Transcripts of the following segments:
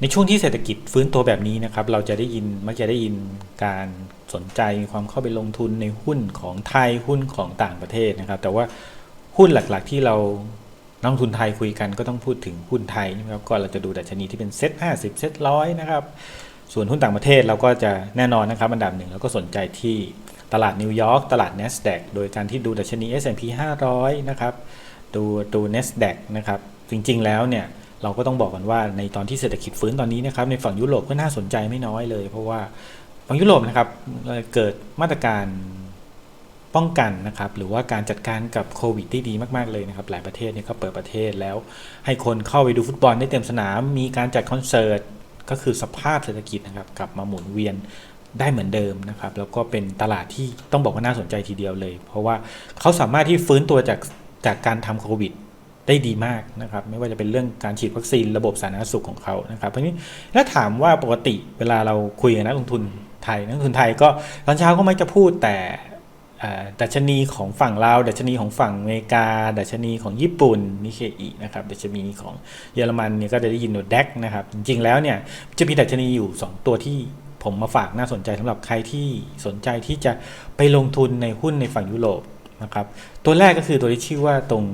ในช่วงที่เศรษฐกิจฟื้นตัวแบบนี้นะครับ เราจะได้ยินมักจะได้ยินการสนใจมีความเข้าไปลงทุนในหุ้นของไทยหุ้นของต่างประเทศนะครับ แต่ว่าหุ้นหลักๆ ที่เรานักทุนไทยคุยกันก็ต้องพูดถึงหุ้นไทยนะครับก็เราจะดูดัชนีที่เป็นเซ็ต50เซ็ตร้อยนะครับ ส่วนหุ้นต่างประเทศเราก็จะแน่นอนนะครับอันดับหนึ่งเราก็สนใจที่ตลาดนิวยอร์กตลาด NASDAQ โดยการที่ดูดัชนี S&P 500 นะครับ ดูดู NASDAQ นะครับ จริงๆแล้วเนี่ย เราก็ต้องบอกกันว่าในตอนที่เศรษฐกิจฟื้นตอนนี้นะครับในฝั่งยุโรปก็น่าสนใจไม่น้อยเลย เพราะว่าฝั่งยุโรปนะครับเกิดมาตรการป้องกันนะครับหรือว่าการจัดการกับโควิดที่ดีมากๆเลยนะครับหลายประเทศเนี่ยก็เปิดประเทศแล้ว ให้คนเข้าไปดูฟุตบอลได้เต็มสนาม มีการจัดคอนเสิร์ตก็คือสภาพเศรษฐกิจนะครับกลับมาหมุนเวียนได้เหมือนเดิมนะครับแล้วก็เป็นตลาดที่ต้องบอกว่าน่าสนใจทีเดียวเลย เพราะว่าเขาสามารถที่ฟื้นตัวจากจากการทำโควิด ได้ดีมากนะครับ ไม่ว่าจะเป็นเรื่องการฉีดวัคซีนระบบสาธารณสุขของเขานะครับ เพราะนี้ถ้าถามว่าปกติเวลาเราคุยกับนักลงทุนไทยนักลงทุนไทยก็ตอนเช้าก็ไม่จะพูดแต่ดัชนีของฝั่งเราดัชนีของฝั่งอเมริกา ดัชนีของญี่ปุ่นนิเคอีนะครับดัชนีของเยอรมันเนี่ยก็จะได้ยินว่าเด็กนะครับ จริงๆแล้วเนี่ยจะมีดัชนีอยู่ 2 ตัวที่ผมมาฝากน่าสนใจสำหรับใครที่สนใจที่จะไปลงทุนในหุ้นในฝั่งยุโรป นะครับตัวแรกก็คือตัวที่ชื่อว่าตรง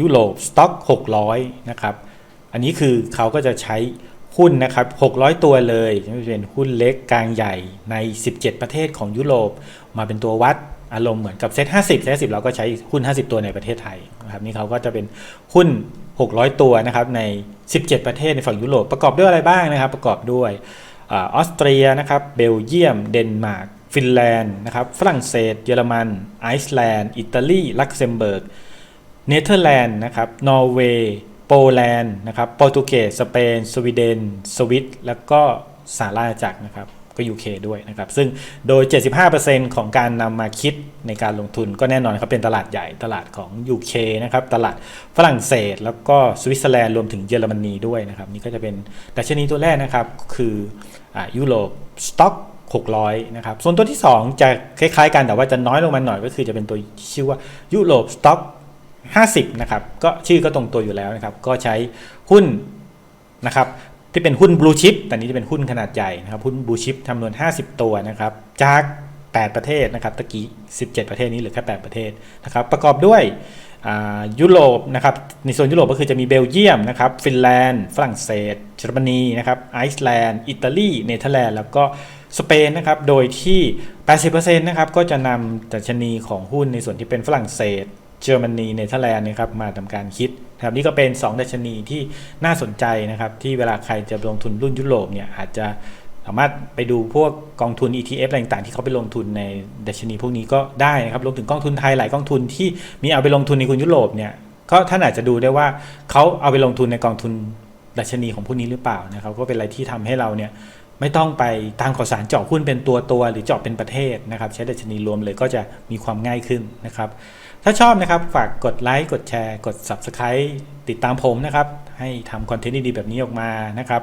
ยุโรปสต็อก600นะครับอันนี้คือเขาก็จะใช้หุ้นนะครับ600 ตัวเลยจะเป็นหุ้นเล็กกลางใหญ่ใน 17 ประเทศของยุโรปมาเป็นตัววัดอารมณ์เหมือนกับเซ็ต50เซ็ต10เราก็ใช้หุ้น 50 ตัวในประเทศไทยนะครับนี่เขาก็จะเป็นหุ้น 600 ตัวนะครับใน 17 ประเทศในฝั่งยุโรปประกอบด้วยอะไรบ้างนะครับ ประกอบด้วยออสเตรียนะครับเบลเยียม เดนมาร์ก ฟินแลนด์นะครับฝรั่งเศส เยอรมัน ไอซ์แลนด์ อิตาลี ลักเซมเบิร์ก เนเธอร์แลนด์นะครับ นอร์เวย์ โปแลนด์นะครับ โปรตุเกส สเปน สวีเดน สวิต แล้วก็สหราชอาณาจักรนะครับก็ UK ด้วยนะครับ ซึ่งโดย 75%ของการนำมาคิดในการลงทุนก็แน่นอนครับ เป็นตลาดใหญ่ตลาดของ UK นะครับ ตลาดฝรั่งเศส แล้วก็สวิตเซอร์แลนด์รวมถึงเยอรมนีด้วยนะครับ นี่ก็จะเป็นดัชนีตัวแรกนะครับ คืออยุโรปสต็อก 600 นะครับ ส่วนตัวที่ 2 จะคล้ายๆ กันแต่ว่าจะน้อยลงมาหน่อยก็คือจะเป็นตัวชื่อว่ายุโรปสต็อก50 นะครับ ก็ชื่อก็ตรงตัวอยู่แล้วนะครับ ก็ใช้หุ้นนะครับที่เป็นหุ้นบลูชิพแต่นี้จะเป็นหุ้นขนาดใหญ่นะครับ หุ้นบลูชิพจำนวน 50 ตัวนะครับ จาก 8 ประเทศนะครับ ตะกี้ 17 ประเทศนี้เหลือแค่ 8 ประเทศนะครับ ประกอบด้วย ยุโรปนะครับในโซนยุโรปก็คือจะมีเบลเยียมนะครับฟินแลนด์ ฝรั่งเศสเยอรมนีนะครับไอซ์แลนด์ อิตาลีเนเธอร์แลนด์แล้วก็สเปนนะครับโดยที่ 80%นะครับก็จะนำดัชนีของหุ้นในส่วนที่เป็นฝรั่งเศสเยอรมนีเนเธอร์แลนด์นะครับมาทำการคิดครับนี่ก็เป็น 2 ดัชนีที่น่าสนใจนะครับที่เวลาใครจะลงทุนรุ่นยุโรปเนี่ยอาจจะ สามารถไปดูพวกกองทุน ETF อะไรต่างๆที่เขาไปลงทุนในดัชนีพวกนี้ก็ได้นะครับรวมถึงกองทุนไทยหลายกองทุนที่มีเอาไปลงทุนในคุณยุโรปเนี่ยก็ท่านอาจจะดูได้ว่าเขาเอาไปลงทุนในกองทุนดัชนีของพวกนี้หรือเปล่านะครับก็เป็นอะไรที่ทำให้เราเนี่ยไม่ต้องไปตามข่าวสารเจาะหุ้นเป็นตัวตัวหรือเจาะเป็นประเทศนะครับ ใช้ดัชนีรวมเลยก็จะมีความง่ายขึ้นนะครับ ถ้าชอบนะครับฝากกดไลค์กดแชร์ กด Subscribe ติดตามผมนะครับ ให้ทำคอนเทนต์ดีๆแบบนี้ออกมานะครับ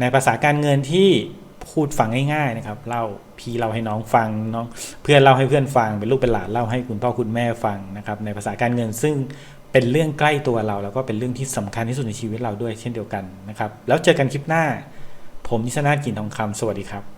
ในภาษาการเงินที่ พูดฟังง่ายๆนะครับเล่าพี่เล่าให้น้องฟังน้องเพื่อนเล่าให้เพื่อนฟัง เป็นลูกเป็นหลานเล่าให้คุณพ่อคุณแม่ฟังนะครับในภาษาการเงินซึ่งเป็นเรื่องใกล้ตัวเรา แล้วก็เป็นเรื่องที่สำคัญที่สุดในชีวิตเราด้วยเช่นเดียวกันนะครับแล้วเจอกันคลิปหน้า ผมนิชนากินทองคำสวัสดีครับ